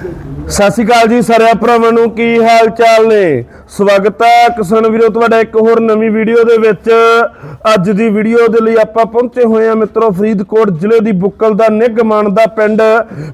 ਸਤਿ ਸ਼੍ਰੀ ਅਕਾਲ ਜੀ ਸਾਰਿਆਂ ਭਰਾਵਾਂ ਨੂੰ, ਕੀ ਹਾਲ ਚਾਲ ਨੇ? ਸਵਾਗਤ ਹੈ ਕਿਸਾਨ ਵੀਰੋ, ਤੁਹਾਡਾ ਇੱਕ ਹੋਰ ਨਵੀਂ ਵੀਡੀਓ ਦੇ ਵਿੱਚ। ਅੱਜ ਦੀ ਵੀਡੀਓ ਦੇ ਲਈ ਆਪਾਂ ਪਹੁੰਚੇ ਹੋਏ ਹਾਂ ਮਿੱਤਰੋ ਫਰੀਦਕੋਟ ਜ਼ਿਲ੍ਹੇ ਦੀ ਬੁੱਕਲ ਦਾ ਨਿਗਮਾਨ ਦਾ ਪਿੰਡ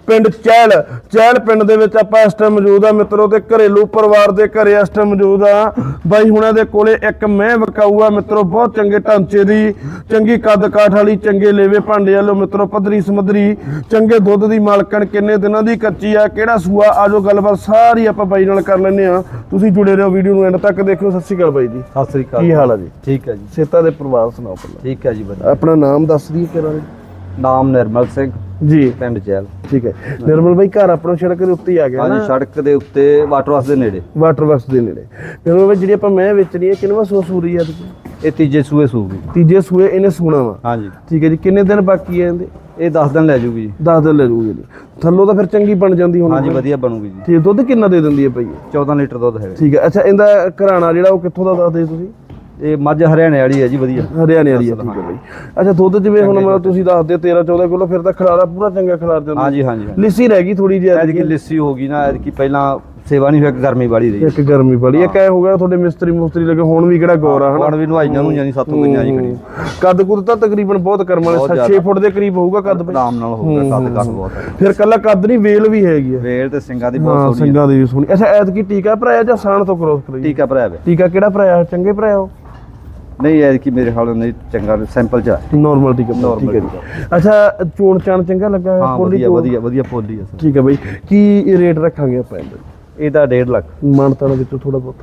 ਪਿੰਡ ਚਹਿਲ ਚਹਿਲ ਪਿੰਡ ਦੇ ਵਿੱਚ ਆਪਾਂ ਇਸ ਟਾਈਮ ਮੌਜੂਦ ਆ ਮਿੱਤਰੋ ਤੇ ਘਰੇਲੂ ਪਰਿਵਾਰ ਦੇ ਘਰੇ ਇਸ ਟਾਈਮ ਮੌਜੂਦ ਆ ਬਾਈ ਹੁਣਾਂ ਦੇ ਕੋਲੇ ਇੱਕ ਮੈਂ ਵਕਾਊ ਆ ਮਿੱਤਰੋ, ਬਹੁਤ ਚੰਗੇ ਢਾਂਚੇ ਦੀ, ਚੰਗੀ ਕੱਦ ਕਾਠ ਵਾਲੀ, ਚੰਗੇ ਲੇਵੇ ਭਾਂਡੇ ਵਾਲੋ ਮਿੱਤਰੋ ਪੱਧਰੀ ਸਮੱਧਰੀ ਚੰਗੇ ਦੁੱਧ ਦੀ ਮਾਲਕਣ ਕਿੰਨੇ ਦਿਨਾਂ ਦੀ ਕੱਚੀ ਆ, ਕਿਹੜਾ ਸੂਆ ਆਜੋ ਗੱਲਬਾਤ ਸਾਰੀ ਆਪਾਂ ਬਾਈ ਨਾਲ ਕਰ ਲੈਂਦੇ ਆ ਤੁਸੀਂ ਜੁੜੇ ਰਹੋ ਵੀਡੀਓ ਨੂੰ ਐਂਡ ਤੱਕ ਦੇਖਿਓ। ਸਤਿ ਸ਼੍ਰੀ ਅਕਾਲ ਬਾਈ ਜੀ। ਸਤਿ ਸ੍ਰੀ ਅਕਾਲ ਕੀ ਹਾਲ ਆ ਜੀ? ਠੀਕ ਹੈ ਜੀ। ਸੇਤਾ ਦੇ ਪਰਿਵਾਰ ਸੁਣਾਓ ਪਹਿਲਾਂ। ਠੀਕ ਹੈ ਜੀ ਵਧੀਆ। ਆਪਣਾ ਨਾਮ ਦੱਸ ਦਈਏ ਕਿਹੜਾ ਨਾਮ ਨਿਰਮਲ ਸਿੰਘ। ਜੀ। ਪਿੰਡ ਜੈਲ ਠੀਕ ਹੈ। ਨਿਰਮਲ ਬਾਈ ਘਰ ਆਪਣਾ ਸੜਕ ਦੇ ਉੱਤੇ ਹੀ ਆ ਗਿਆ ਹਾਂਜੀ ਨਾ? ਸੜਕ ਦੇ ਉੱਤੇ ਵਾਟਰ ਹਾਊਸ ਦੇ ਨੇੜੇ। ਵਾਟਰ ਵਰਕਸ ਦੇ ਨੇੜੇ। ਨਿਰਮਲ ਬਾਈ ਜਿਹੜੀ ਆਪਾਂ ਮੈਂ ਵੇਚਣੀ ਹੈ ਕਿੰਨਵਾ ਸੋ ਸੂਰੀ ਆ? ਇਹ ਤੀਜੇ ਸੂਏ ਸੂਗੀ। ਤੀਜੇ ਸੂਏ ਇਹਨੇ ਸੂਣਾ ਵਾ। ਹਾਂਜੀ। ਠੀਕ ਹੈ ਜੀ ਕਿੰਨੇ ਦਿਨ ਬਾਕੀ ਹੈ ਇਹਦੇ? ਇਹ 10 ਦਿਨ ਲੈ ਜੂਗੀ ਜੀ। 10 ਦਿਨ ਲੈ ਜੂਗੀ ਜੀ ਥੱਲੋਂ ਤਾਂ ਫਿਰ ਚੰਗੀ ਬਣ ਜਾਂਦੀ ਹੁਣ ਹਾਂਜੀ ਵਧੀਆ ਬਣੂਗੀ ਜੀ। ਠੀਕ ਹੈ, ਦੁੱਧ ਕਿੰਨਾ ਦੇ ਦਿੰਦੀ ਹੈ ਭਾਈ? ਇਹ? 14 ਲੀਟਰ ਦੁੱਧ ਹੈਗਾ ਠੀਕ ਹੈ ਅੱਛਾ ਇਹਦਾ ਘਰਾਣਾ ਜਿਹੜਾ ਉਹ ਕਿੱਥੋਂ ਦਾ ਦੱਸਦੇ ਤੁਸੀਂ? ਇਹ ਮੱਝ ਹਰਿਆਣੇ ਵਾਲੀ ਹੈ ਜੀ ਵਧੀਆ। ਹਰਿਆਣੇ ਵਾਲੀ ਹੈ ਠੀਕ ਹੈ ਬਾਈ। ਅੱਛਾ ਦੁੱਧ ਜਿਵੇਂ ਹੁਣ ਮਤਲਬ ਤੁਸੀਂ ਦੱਸਦੇ ਹੋ 13 14 ਕਿਲੋ ਫਿਰ ਤਾਂ ਖਲਾਰਾ ਪੂਰਾ ਚੰਗਾ ਖਲਾਰ ਜਾਂਦਾ ਹਾਂਜੀ ਹਾਂਜੀ। ਲਿੱਸੀ ਰਹਿ ਗਈ ਥੋੜੀ ਜਿਹੀ ਐਤਕੀ ਲੱਸੀ ਹੋ ਗਈ ਨਾ ਐਤਕੀ ਪਹਿਲਾਂ ਸੇਵਾ ਨਹੀਂ ਹੋਈ ਗਰਮੀ ਵਾਲੀ ਰਹੀ। ਇੱਕ ਗਰਮੀ ਬੜੀ ਇੱਕ ਐ ਹੋ ਗਿਆ ਤੁਹਾਡੇ ਮਿਸਤਰੀ ਮੁਸਤਰੀ ਲੱਗੇ ਹੁਣ ਵੀ ਕਿਹੜਾ ਗੌਰ ਆ ਹਨਾ? ਹੁਣ ਵੀ ਨਵਾਈਆਂ ਨੂੰ ਜਾਨੀ ਸਾਤੋਂ ਗਈਆਂ ਜੀ ਖੜੀ। ਕੱਦ ਕੁੱਦ ਤਾਂ ਤਕਰੀਬਨ ਬਹੁਤ ਕਰਮ ਵਾਲੇ ਬਹੁਤ 6 ਫੁੱਟ ਦੇ ਕਰੀਬ ਹੋਊਗਾ ਕੱਦ ਬਈ। ਆਰਾਮ ਨਾਲ ਹੋਊਗਾ ਕੱਦ ਕੱਦ ਬਹੁਤ ਹੈ। ਫਿਰ ਕੱਲਾ ਕੱਦ ਨਹੀਂ ਵੇਲ ਵੀ ਹੈਗੀ ਆ ਵੇਲ ਤੇ ਸਿੰਘਾਂ ਦੀ ਹਾਂ ਬਹੁਤ ਸੋਹਣੀ ਸਿੰਘਾਂ ਦੀ ਵੀ ਸੋਹਣੀ। ਅੱਛਾ ਐਤਕੀ ਟੀਕਾ ਭਰਾਇਆ ਜਾਂ ਸਾਣ ਤੋਂ ਕ੍ਰੋਸ ਕਰਾਈ ਟੀਕਾ ਭਰਾਇਆ ਟੀਕਾ ਕਿਹੜਾ ਭਰਾਇਆ? ਚੰਗੇ ਭਰਾਇਆ ਨਹੀਂ ਐਤਕੀ ਮੇਰੇ ਖਿਆਲ ਨਾਲ ਨਹੀਂ ਚੰਗਾ ਸੈਂਪਲ ਚ ਆ। ਨਾਰਮਲ ਟੀਕਾ ਭਰਾਇਆ, ਠੀਕ ਹੈ ਜੀ। ਅੱਛਾ ਚੋਣ ਚਾਣ ਚੰਗਾ ਲੱਗਾ ਹਾਂ ਪੋਲੀ ਵਧੀਆ? ਵਧੀਆ ਵਧੀਆ ਪੋਲੀ ਹੈ ਸਰ। ਠੀਕ ਹੈ ਬਈ। ਕੀ ਰੇਟ ਰੱਖਾਂਗੇ ਆਪਾਂ ਇਹਦਾ? ਇਹਦਾ 1.5 ਲੱਖ। ਮਾਨਤਾਂ ਵਿੱਚੋਂ ਥੋੜਾ ਬਹੁਤ।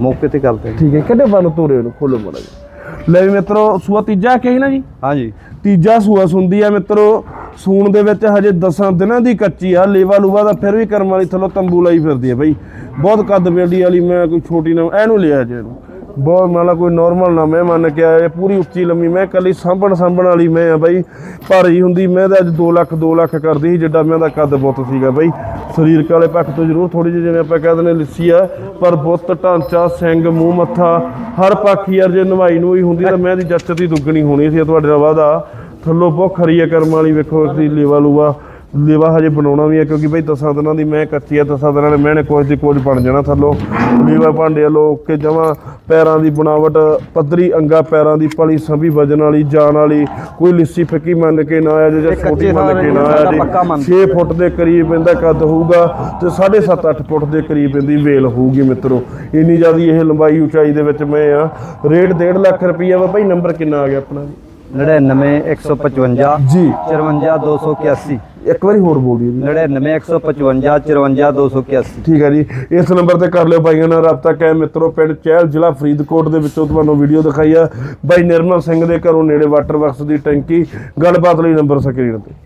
ਮੌਕੇ ਤੇ ਕਰਦੇ ਠੀਕ ਹੈ ਕਿੱਡੇ ਬੰਨ ਤੋਰੇ ਉਹਨੂੰ ਖੋਲੋ ਮਾੜਾ ਜੀ ਲੈ ਵੀ ਮਿੱਤਰੋ ਸੂਆ ਤੀਜਾ ਕਹੀ ਨਾ ਜੀ? ਹਾਂਜੀ ਤੀਜਾ ਸੂਆ ਸੁੰਦੀ ਆ ਮਿੱਤਰੋ ਸੂਣ ਦੇ ਵਿੱਚ ਹਜੇ 10 ਦਿਨਾਂ ਦੀ ਕੱਚੀ ਆ ਲੇਵਾ ਲੂਵਾ ਦਾ ਫਿਰ ਵੀ ਕਰਮ ਵਾਲੀ ਥੱਲੋਂ ਤੰਬੂ ਲਾਈ ਫਿਰਦੀ ਆ ਬਈ। ਬਹੁਤ ਕੱਦ ਬੇੜੀ ਵਾਲੀ ਮੈਂ ਕੋਈ ਛੋਟੀ ਨਾ ਇਹਨੂੰ ਲਿਆ ਜੇ ਇਹਨੂੰ। ਬਹੁਤ ਮਾਲਾ ਕੋਈ ਨਾਰਮਲ ਨਾ, ਮੈਂ ਮੰਨ ਕੇ ਆਇਆ ਪੂਰੀ ਉੱਚੀ ਲੰਮੀ, ਮੈਂ ਕੱਲੀ ਸਾਂਭਣ ਸਾਂਭਣ ਵਾਲੀ ਮੈਂ ਆ ਬਈ, ਭਾਰੀ ਹੁੰਦੀ, ਮੈਂ ਤਾਂ ਅੱਜ 2 ਲੱਖ 2 ਲੱਖ ਕਰਦੀ ਸੀ, ਜਿੱਡਾ ਮੈਂ ਦਾ ਕੱਦ ਬੁੱਤ ਸੀਗਾ ਬਈ। ਸਰੀਰਕ ਵਾਲੇ ਪੱਖ ਤੋਂ ਜ਼ਰੂਰ ਥੋੜੀ ਜਿਹੀ ਜਿਵੇਂ ਆਪਾਂ ਕਹਿ ਦਿੰਦੇ ਲਿੱਸੀ ਆ, ਪਰ ਬੁੱਤ, ਢਾਂਚਾ ਸਿੰਘ ਮੂੰਹ, ਮੱਥਾ, ਹਰ ਪੱਖ ਯਾਰ ਜੇ ਨਵਾਈ ਨੂੰ ਹੀ ਹੁੰਦੀ ਤਾਂ ਮੈਂ ਦੀ ਜੱਚਤ ਹੀ ਦੁੱਗਣੀ ਹੋਣੀ ਸੀ ਤੁਹਾਡੇ ਨਾਲ ਵਾਦਾ ਥੱਲੋਂ ਬਹੁਤ ਖਰੀ ਆ ਕਰਮ ਵਾਲੀ, ਵੇਖੋ ਇਸਦੀ ਲੇਵਾ ਲੂਆ ਲੇਵਾ ਹਜੇ ਬਣਾਉਣਾ ਵੀ ਹੈ ਕਿਉਂਕਿ ਬਈ ਦਸਾਂ ਦਿਨਾਂ ਦੀ ਮੈਂ ਕੱਚੀ ਆ ਦਸਾਂ ਦਿਨਾਂ ਦੇ ਮੈਨੇ ਕੁਝ ਦੀ ਕੁਝ ਬਣ ਜਾਣਾ ਥੱਲੋਂ। ਲੇਵਾ ਭਾਂਡੇ ਲੋਕ ਕੇ ਜਮਾ ਪੈਰਾਂ ਦੀ ਬਣਾਵਟ ਪੱਧਰੀ ਅੰਗਾ ਪੈਰਾਂ ਦੀ ਪਲੀ ਸੰਭੀ ਵਜਨ ਵਾਲੀ ਜਾਨ ਵਾਲੀ ਕੋਈ ਲਿੱਸੀ ਫਿੱਕੀ ਮੰਨ ਕੇ ਨਾ ਆਇਆ ਜੇ ਛੋਟੀ ਮੰਨ ਕੇ ਨਾ ਆਇਆ। ਜੀ। 6 ਫੁੱਟ ਦੇ ਕਰੀਬ ਇਹਦਾ ਕੱਦ ਹੋਊਗਾ ਤੇ 7.5 8 ਫੁੱਟ ਦੇ ਕਰੀਬ ਇਹਦੀ ਵੇਲ ਹੋਊਗੀ ਮਿੱਤਰੋ। ਇੰਨੀ ਜ਼ਿਆਦੀ ਇਹ ਲੰਬਾਈ ਉਚਾਈ ਦੇ ਵਿੱਚ ਮੈਂ ਆ। ਰੇਟ 1.5 ਲੱਖ ਰੁਪਈਆ ਵਾ ਭਾਈ ਨੰਬਰ ਕਿੰਨਾ ਆ ਗਿਆ ਆਪਣਾ ਜੀ? 99 155 ਜੀ। 54 281 ਇੱਕ ਵਾਰੀ ਹੋਰ ਬੋਲ ਦਿਓ ਜੀ। 99 155 54 281 ਠੀਕ ਹੈ ਜੀ। ਇਸ ਨੰਬਰ ਤੇ ਕਰ ਲਿਓ ਬਾਈਆਂ ਨਾਲ ਰਾਬਤਾ ਕਾਇਮ। ਮਿੱਤਰੋ ਪਿੰਡ ਚਹਿਲ ਜ਼ਿਲ੍ਹਾ ਫਰੀਦਕੋਟ ਦੇ ਵਿੱਚੋਂ ਤੁਹਾਨੂੰ ਵੀਡੀਓ ਦਿਖਾਈ ਆ। ਬਾਈ ਨਿਰਮਲ ਸਿੰਘ ਦੇ ਘਰੋਂ ਨੇੜੇ ਵਾਟਰ ਵਰਕਸ ਦੀ ਟੈਂਕੀ। ਗੱਲਬਾਤ ਲਈ ਨੰਬਰ ਸਕਰੀਨ ਤੇ।